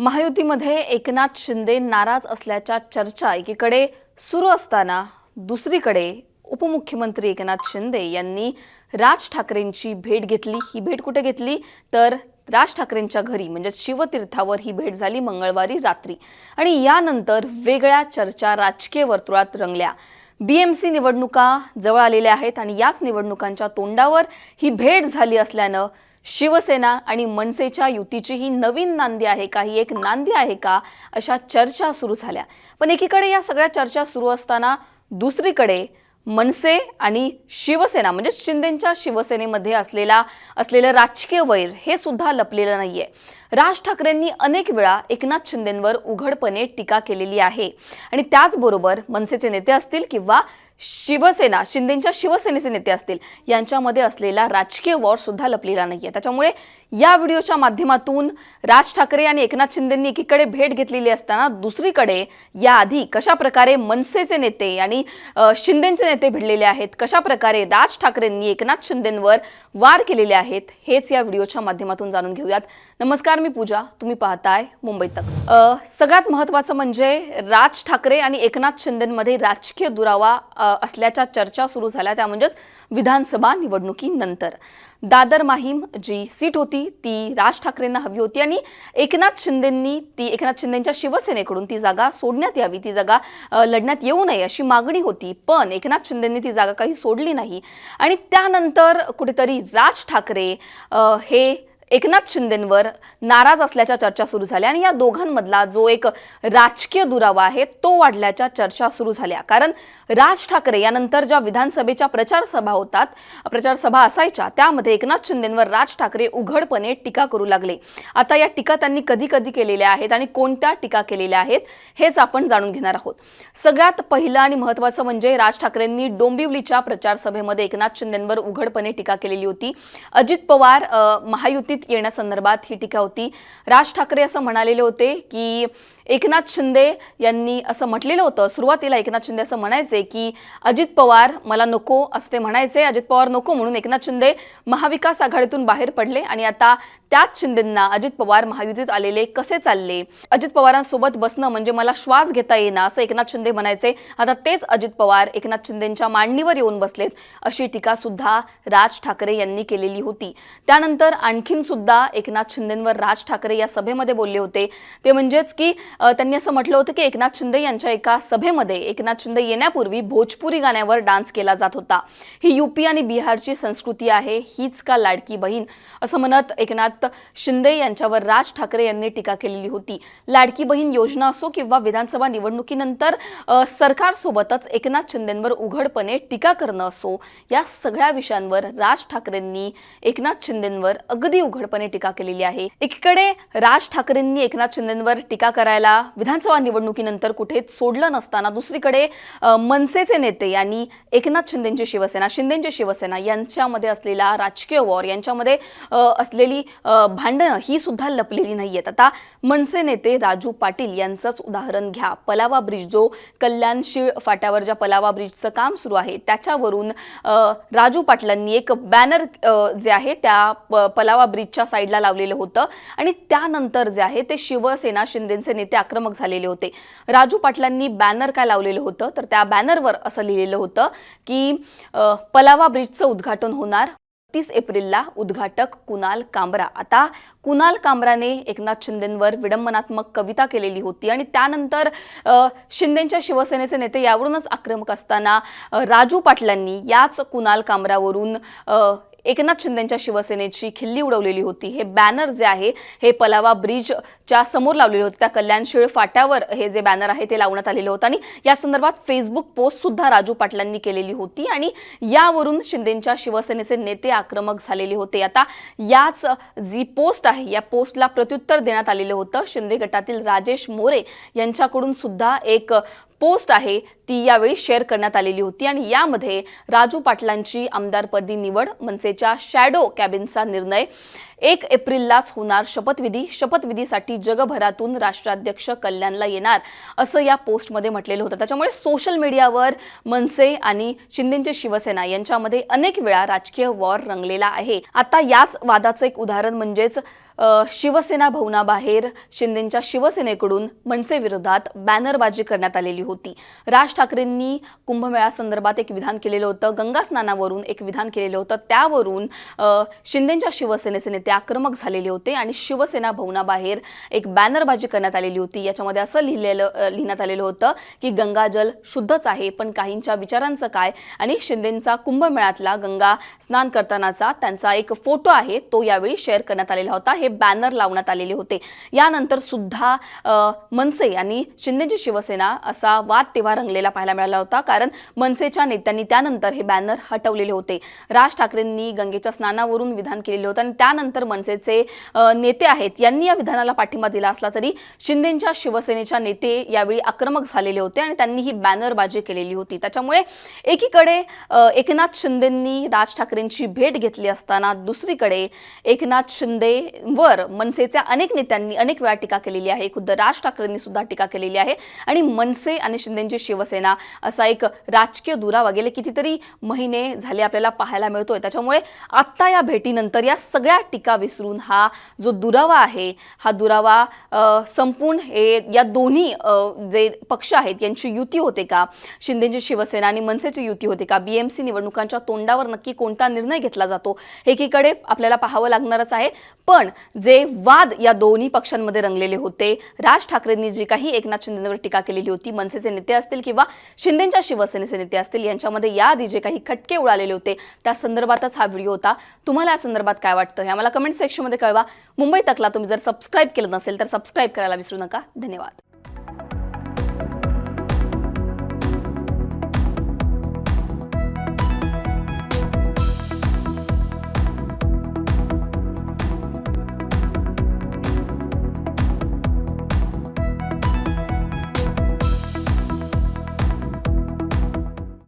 महायुतीमध्ये एकनाथ शिंदे नाराज असल्याच्या चर्चा एकीकडे सुरू असताना दुसरीकडे उपमुख्यमंत्री एकनाथ शिंदे यांनी राज ठाकरेंची भेट घेतली. ही भेट कुठे घेतली? तर राज ठाकरेंच्या घरी म्हणजे शिवतीर्थावर ही भेट झाली मंगळवारी रात्री. आणि यानंतर वेगळ्या चर्चा राजकीय वर्तुळात रंगल्या. बीएमसी निवडणुका जवळ आलेल्या आहेत आणि याच निवडणुकांच्या तोंडावर ही भेट झाली असल्यानं शिवसेना आणि मनसेच्या युतीची ही नवीन नांदी आहे का? ही एक नांदी आहे का? अशा चर्चा सुरू झाल्या. पण एकीकडे या सगळ्या चर्चा सुरू असताना दुसरीकडे मनसे आणि शिवसेना म्हणजे शिंदेच्या शिवसेनेमध्ये असलेला असलेलं राजकीय वैर हे सुद्धा लपलेलं नाहीये. राज ठाकरेंनी अनेक वेळा एकनाथ शिंदेंवर उघडपणे टीका केलेली आहे. आणि त्याचबरोबर मनसेचे नेते असतील किंवा शिवसेना शिंदेच्या शिवसेनेचे नेते असतील यांच्यामध्ये असलेला राजकीय वॉर सुद्धा लपलेला नाहीये. त्याच्यामुळे या व्हिडिओच्या माध्यमातून राज ठाकरे आणि एकनाथ शिंदेंनी एकीकडे भेट घेतलेली असताना दुसरीकडे याआधी कशा प्रकारे मनसेचे नेते आणि शिंदेंचे शिंदेचे नेते भिडलेले आहेत कशा प्रकारे राज ठाकरेंनी एकनाथ शिंदेंवर वार केलेले आहेत हेच या व्हिडिओच्या माध्यमातून जाणून घेऊयात. नमस्कार मी पूजा. तुम्ही पाहताय मुंबई तक सगळ्यात महत्त्वाचं म्हणजे राज ठाकरे आणि एकनाथ शिंदेंमध्ये राजकीय दुरावा असल्याच्या चर्चा सुरू झाल्या. त्या म्हणजेच विधानसभा निवडणुकीनंतर. दादर माहीम जी सीट होती ती राज ठाकरेंना हवी होती आणि एकनाथ शिंदेंनी ती एकनाथ शिंदेंच्या शिवसेनेकडून ती जागा सोडण्यात यावी ती जागा लढण्यात येऊ नये अशी मागणी होती. पण एकनाथ शिंदेंनी ती जागा काही सोडली नाही. आणि त्यानंतर कुठेतरी राज ठाकरे हे एकनाथ शिंदेंवर नाराज असल्याच्या चर्चा सुरू झाल्या आणि या दोघांमधला जो एक राजकीय दुरावा आहे तो वाढल्याच्या चर्चा सुरू झाल्या. कारण राज ठाकरे यानंतर ज्या विधानसभेच्या प्रचार सभा होतात प्रचार सभा असायच्या त्यामध्ये एकनाथ शिंदेंवर राज ठाकरे उघडपणे टीका करू लागले. आता या टीका त्यांनी कधी कधी केलेल्या आहेत आणि कोणत्या टीका केलेल्या आहेत हेच आपण जाणून घेणार आहोत. सगळ्यात पहिलं आणि महत्त्वाचं म्हणजे राज ठाकरेंनी डोंबिवलीच्या प्रचार सभेमध्ये एकनाथ शिंदेंवर उघडपणे टीका केलेली होती. अजित पवार महायुतीत येण्यासंदर्भात ही टीका होती. राज ठाकरे असं म्हणालेले होते की एकनाथ शिंदे यांनी असं म्हटलेलं होतं. सुरुवातीला एकनाथ शिंदे असं म्हणायचे की अजित पवार मला नको असं ते म्हणायचे. अजित पवार नको म्हणून एकनाथ शिंदे महाविकास आघाडीतून बाहेर पडले आणि आता त्याच शिंदेंना अजित पवार महायुतीत आलेले कसे चालले? अजित पवारांसोबत बसणं म्हणजे मला श्वास घेता येईना असं एकनाथ शिंदे म्हणायचे. आता तेच अजित पवार एकनाथ शिंदेंच्या मांडणीवर येऊन बसलेत अशी टीका सुद्धा राज ठाकरे यांनी केलेली होती. त्यानंतर आणखीन सुद्धा एकनाथ शिंदेंवर राज ठाकरे या सभेमध्ये बोलले होते. ते म्हणजेच की त्यांनी असं म्हटलं होतं की एकनाथ शिंदे यांच्या एका सभेमध्ये एकनाथ शिंदे येण्यापूर्वी भोजपुरी गाण्यावर डान्स केला जात होता. ही युपी आणि बिहारची संस्कृती आहे हीच का लाडकी बहीण? असं म्हणत एकनाथ शिंदे यांच्यावर राज ठाकरे यांनी टीका केलेली होती. लाडकी बहीण योजना असो किंवा विधानसभा निवडणुकीनंतर सरकारसोबतच एकनाथ शिंदेंवर उघडपणे टीका करणं असो या सगळ्या विषयांवर राज ठाकरेंनी एकनाथ शिंदेंवर अगदी उघडपणे टीका केलेली आहे. एकीकडे राज ठाकरेंनी एकनाथ शिंदेंवर टीका करायला विधानसभा निवडणुकीनंतर कुठेच सोडलं नसताना दुसरीकडे मनसेचे नेते आणि एकनाथ शिंदेंची शिवसेना शिंदेंची शिवसेना यांच्यामध्ये असलेला राजकीय वॉर यांच्यामध्ये असलेली भांडणं ही सुद्धा लपलेली नाही आहेत आता मनसे नेते राजू पाटील यांचंच उदाहरण घ्या. पलावा ब्रिज जो कल्याण शिळ फाट्यावर ज्या पलावा ब्रिजचं काम सुरू आहे त्याच्यावरून राजू पाटलांनी एक बॅनर जे आहे त्या पलावा ब्रिजच्या साईडला लावलेलं होतं. आणि त्यानंतर जे आहे ते शिवसेना शिंदेचे नेते ते आक्रमक झालेले होते. राजू पाटलांनी बॅनर काय लावलेलं होतं? तर त्या बॅनरवर असं लिहिलेलं होतं की पलावा ब्रिजचं उद्घाटन होणार. तीस एप्रिलला उद्घाटक कुणाल कांबरा. आता कुणाल कांबराने एकनाथ शिंदेंवर विडंबनात्मक कविता केलेली होती आणि त्यानंतर शिंदेंच्या शिवसेनेचे नेते यावरूनच आक्रमक असताना राजू पाटलांनी याच कुणाल कांबरावरून एकनाथ शिंदेच्या शिवसेनेची खिल्ली उडवलेली होती. हे बॅनर जे आहे हे पलावा ब्रिजच्या समोर लावलेले होते. त्या कल्याणशीळ फाट्यावर हे जे बॅनर आहे ते लावण्यात आलेलं होतं. आणि या संदर्भात फेसबुक पोस्ट सुद्धा राजू पाटलांनी केलेली होती. आणि यावरून शिंदेच्या शिवसेनेचे नेते आक्रमक झालेले होते. आता याच जी पोस्ट आहे या पोस्टला प्रत्युत्तर देण्यात आलेलं होतं. शिंदे गटातील राजेश मोरे यांच्याकडून सुद्धा एक पोस्ट आहे ती यावेळी शेअर करण्यात आलेली होती आणि यामध्ये राजू पाटलांची आमदारपदी निवड मनसेच्या शॅडो कॅबिनचा निर्णय. एक एप्रिललाच होणार शपथविधी. शपथविधीसाठी जगभरातून राष्ट्राध्यक्ष कल्याणला येणार असं या पोस्टमध्ये म्हटलेलं होतं. त्याच्यामुळे सोशल मीडियावर मनसे आणि शिंदेची शिवसेना यांच्यामध्ये अनेक वेळा राजकीय वॉर रंगलेला आहे. आता याच वादाचं एक उदाहरण म्हणजेच शिवसेना भवनाबाहेर शिंदेंच्या शिवसेनेकडून मनसेविरोधात बॅनरबाजी करण्यात आलेली होती. राज ठाकरेंनी कुंभमेळा संदर्भात एक विधान केलेलं होतं. गंगा स्नानावरून एक विधान केलेलं होतं. त्यावरून शिंदेंच्या शिवसेनेचे नेते आक्रमक झालेले होते आणि शिवसेना भवनाबाहेर एक बॅनरबाजी करण्यात आलेली होती. याच्यामध्ये असं लिहिलेलं लिहिण्यात आलेलं होतं की गंगाजल शुद्धच आहे पण काहींच्या विचारांचं काय आणि शिंदेंचा कुंभमेळ्यातला गंगा स्नान करतानाचा त्यांचा एक फोटो आहे तो यावेळी शेअर करण्यात आलेला होता. हे बॅनर लावण्यात आलेले होते. यानंतर सुद्धा मनसे आणि शिंदेची शिवसेना असा वाद तेव्हा रंगलेला पाहायला मिळाला होता. कारण मनसेच्या नेत्यांनी त्यानंतर हे बॅनर हटवलेले होते. राज ठाकरेंनी गंगेच्या स्नानावरून विधान केलेलं होतं आणि त्यानंतर मनसेचे नेते आहेत यांनी या विधानाला पाठिंबा दिला असला तरी शिंदेच्या शिवसेनेच्या नेते यावेळी आक्रमक झालेले होते आणि त्यांनी ही बॅनरबाजी केलेली होती. त्याच्यामुळे एकीकडे एकनाथ शिंदेंनी राज ठाकरेंची भेट घेतली असताना दुसरीकडे एकनाथ शिंदे वर मनसेच्या अनेक नेत्यांनी अनेक वेळा टीका केलेली आहे. खुद्द राज ठाकरेंनी सुद्धा टीका केलेली आहे. आणि मनसे आणि शिंदेची शिवसेना असा एक राजकीय दुरावा गेले कितीतरी महिने झाले आपल्याला पाहायला मिळतोय. त्याच्यामुळे आत्ता या भेटीनंतर या सगळ्या टीका विसरून हा जो दुरावा आहे हा दुरावा संपूर्ण हे या दोन्ही जे पक्ष आहेत यांची युती होते का? शिंदेची शिवसेना आणि मनसेची युती होते का? बीएमसी निवडणुकांच्या तोंडावर नक्की कोणता निर्णय घेतला जातो? एकीकडे आपल्याला पाहावं लागणारच आहे. पण जे वाद या दोन्ही पक्षांमध्ये रंगलेले होते. राज ठाकरेंनी जी काही एकनाथ शिंदेवर टीका केलेली होती मनसेचे नेते असतील किंवा शिंदेच्या शिवसेनेचे नेते असतील यांच्यामध्ये याआधी जे काही खटके उडालेले होते त्या संदर्भातच हा व्हिडिओ होता. तुम्हाला या संदर्भात काय वाटतं हे आम्हाला कमेंट सेक्शनमध्ये कळवा. मुंबई तकला तुम्ही जर सबस्क्राईब केलं नसेल तर सबस्क्राईब करायला विसरू नका. धन्यवाद.